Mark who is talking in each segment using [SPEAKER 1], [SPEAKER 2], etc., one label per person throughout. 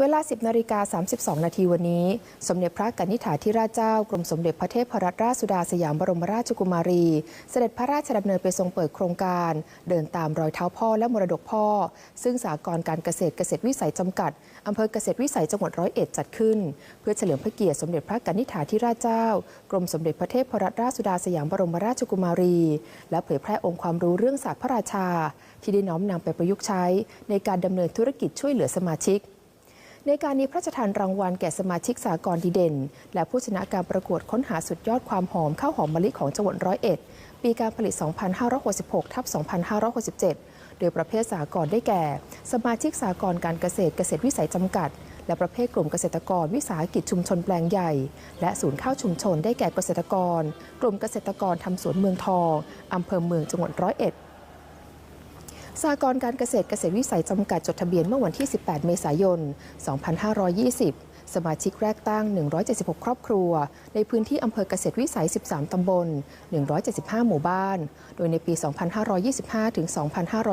[SPEAKER 1] เวลา 10นาฬิกา32 นาทีวันนี้ สมเด็จพระกนิษฐาธิราชเจ้ากรมสมเด็จพระเทพรัตนราชสุดาสยามบรมราชกุมารี เสด็จพระราชดำเนินไปทรงเปิดโครงการ เดินตามรอยเท้าพ่อและมรดกพ่อ ซึ่งสากรการเกษตรเกษตรวิสัยจำกัดอำเภอเกษตรวิสัยจังหวัดร้อยเอ็ดจัดขึ้น เพื่อเฉลิมพระเกียรติสมเด็จพระกนิษฐาธิราชเจ้า กรมสมเด็จพระเทพรัตนราชสุดาสยามบรมราชกุมารี และเผยแพร่องค์ความรู้เรื่องศาสตร์พระราชา ที่ได้น้อมนำไปประยุกต์ใช้ ในการดำเนินธุรกิจช่วยเหลือสมาชิก ในการนี้พระราชทานรางวัลแก่สมาชิกสากลดีเด่น และผู้ชนะการประกวดค้นหาสุดยอดความหอมข้าวหอมมะลิของจังหวัดร้อยเอ็ดปีการผลิต 2566 ทับ 2567 โดยประเภทสากลได้แก่ สมาชิกสากลการเกษตรเกษตรวิสัยจำกัด และประเภทกลุ่มเกษตรกรวิสาหกิจชุมชนแปลงใหญ่ และศูนย์ข้าวชุมชนได้แก่เกษตรกร กลุ่มเกษตรกรทำสวนเมืองทองอำเภอเมืองจังหวัดร้อยเอ็ด สากรการเกษตรเกษตรวิสัยจำกัดจดทะเบียนเมื่อวันที่ 18 เมษายน 2520 สมาชิกแรกตั้ง 176 ครอบครัว ในพื้นที่อำเภอเกษตรวิสัย 13 ตำบล 175 หมู่บ้าน โดยในปี 2525 ถึง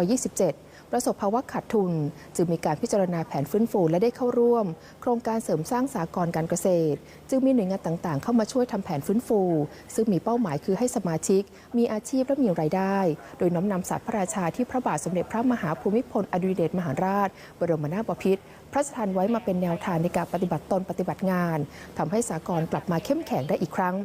[SPEAKER 1] 2527 ประสบภาวะขาดทุน จึงมีการพิจารณาแผนฟื้นฟูและได้เข้าร่วม โครงการเสริมสร้างสากรการเกษตร จึงมีหน่วยงานต่างๆ เข้ามาช่วยทำแผนฟื้นฟู ซึ่งมีเป้าหมายคือให้สมาชิก มีอาชีพและมีรายได้ โดยน้อมนำศาสตร์พระราชาที่พระบาทสมเด็จพระมหาภูมิพลอดุลยเดชมหาราช บรมนาถบพิตรพระราชทานไว้มาเป็นแนวทางในการปฏิบัติตนปฏิบัติงานทำให้สากลกลับมาเข้มแข็งได้อีกครั้ง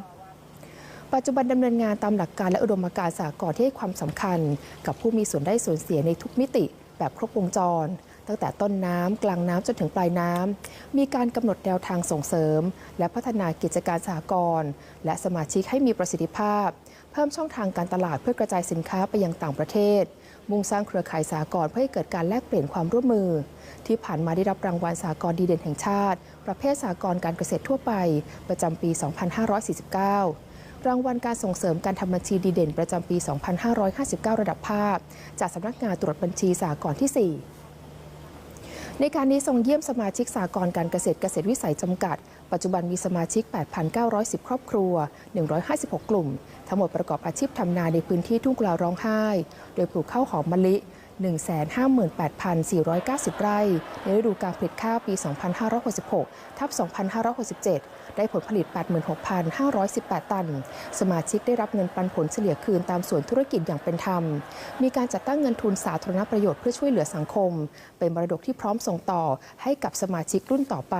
[SPEAKER 1] ปัจจุบันดำเนินงานตามหลักการและอุดมการณ์สากลที่ให้ความสำคัญ กับผู้มีส่วนได้ส่วนเสียในทุกมิติแบบครบวงจร ตั้งแต่ต้นน้ำกลางน้ำจนถึงปลายน้ำมีการกำหนดแนวทางส่งเสริม และพัฒนากิจการสหกรณ์และสมาชิกให้มีประสิทธิภาพ เพิ่มช่องทางการตลาดเพื่อกระจายสินค้าไปยังต่างประเทศ มุ่งสร้างเครือข่ายสากลเพื่อให้เกิดการแลกเปลี่ยนความร่วมมือ ที่ผ่านมาได้รับรางวัลสากลดีเด่นแห่งชาติ ประเภทสากลการเกษตรทั่วไป ประจำปี 2549 รางวัลการส่งเสริมการทำบัญชีดีเด่นประจำปี 2559 ระดับภาค จากสำนักงานตรวจบัญชีสากลที่ 4ในการนี้ทรงเยี่ยมสมาชิกสากลการเกษตรเกษตรวิสัยจำกัด ปัจจุบันมีสมาชิก 8,910 ครอบครัว 156 กลุ่ม ทั้งหมดประกอบอาชีพทำนาในพื้นที่ทุ่งกลาร้องไห้ โดยปลูกข้าวหอมมะลิ 158,490 ไร่ ในฤดูการผลิตข้าวปี 2566 ทับ 2567 ได้ผลผลิต 86,518 ตัน สมาชิกได้รับเงินปันผลเฉลี่ยคืนตามส่วนธุรกิจอย่างเป็นธรรม มีการจัดตั้งเงินทุนสาธารณประโยชน์เพื่อช่วยเหลือสังคม เป็นมรดกที่พร้อมส่งต่อให้กับสมาชิกรุ่นต่อไป